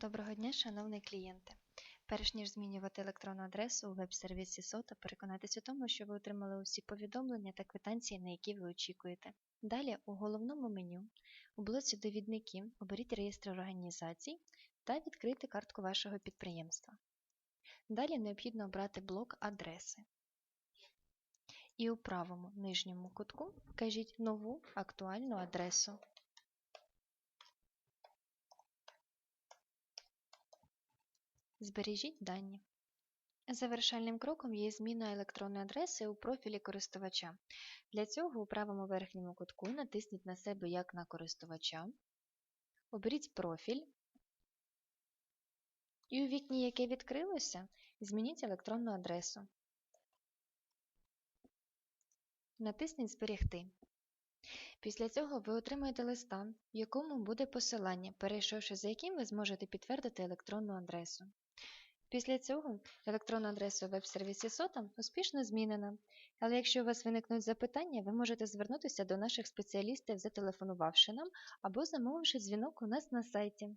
Доброго дня, шановний клієнте. Перш ніж змінювати електронну адресу у веб-сервісі SOTA, переконайтесь у тому, що ви отримали усі повідомлення та квитанції, на які ви очікуєте. Далі у головному меню у блоці довідників оберіть реєстр організацій та відкрити картку вашого підприємства. Далі необхідно обрати блок адреси. І у правому нижньому кутку вкажіть нову актуальну адресу. Збережіть дані. Завершальним кроком є зміна електронної адреси у профілі користувача. Для цього у правому верхньому кутку натисніть на себе як на користувача, оберіть профіль і у вікні, яке відкрилося, змініть електронну адресу. Натисніть Зберегти. Після цього ви отримаєте листа, в якому буде посилання, перейшовши за яким ви зможете підтвердити електронну адресу. Після цього електронна адреса веб-сервісі SOTA успішно змінена, але якщо у вас виникнуть запитання, ви можете звернутися до наших спеціалістів, зателефонувавши нам або замовивши дзвінок у нас на сайті.